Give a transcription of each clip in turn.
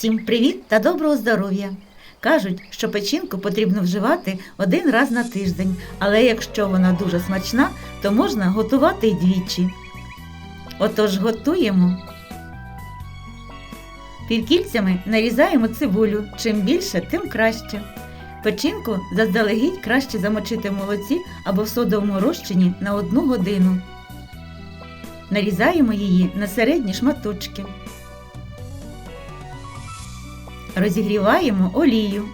Всім привіт та доброго здоров'я! Кажуть, що печінку потрібно вживати один раз на тиждень, але якщо вона дуже смачна, то можна готувати й двічі. Отож готуємо. Півкільцями нарізаємо цибулю. Чим більше, тим краще. Печінку заздалегідь краще замочити в молоці або в содовому розчині на одну годину. Нарізаємо її на середні шматочки. Розігріваємо олію.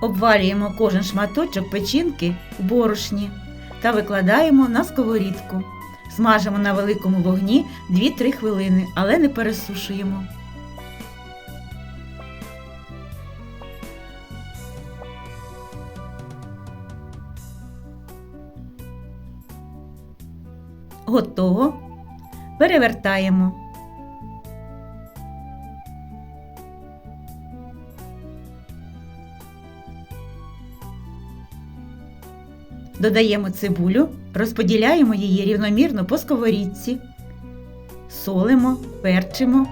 Обвалюємо кожен шматочок печінки в борошні та викладаємо на сковорідку. Смажимо на великому вогні 2-3 хвилини, але не пересушуємо. Готово. Перевертаємо. Додаємо цибулю, розподіляємо її рівномірно по сковорідці, солимо, перчимо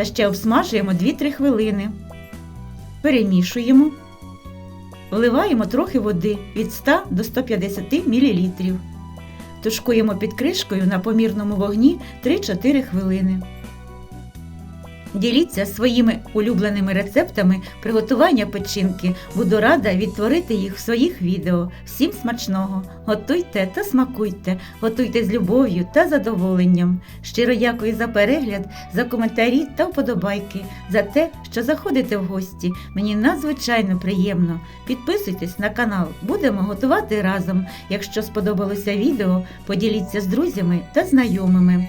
та ще обсмажуємо 2-3 хвилини. Перемішуємо, вливаємо трохи води від 100 до 150 мл. Тушкуємо під кришкою на помірному вогні 3-4 хвилини. Діліться своїми улюбленими рецептами приготування печінки. Буду рада відтворити їх в своїх відео. Всім смачного! Готуйте та смакуйте, готуйте з любов'ю та задоволенням. Щиро дякую за перегляд, за коментарі та вподобайки, за те, що заходите в гості. Мені надзвичайно приємно. Підписуйтесь на канал, будемо готувати разом. Якщо сподобалося відео, поділіться з друзями та знайомими.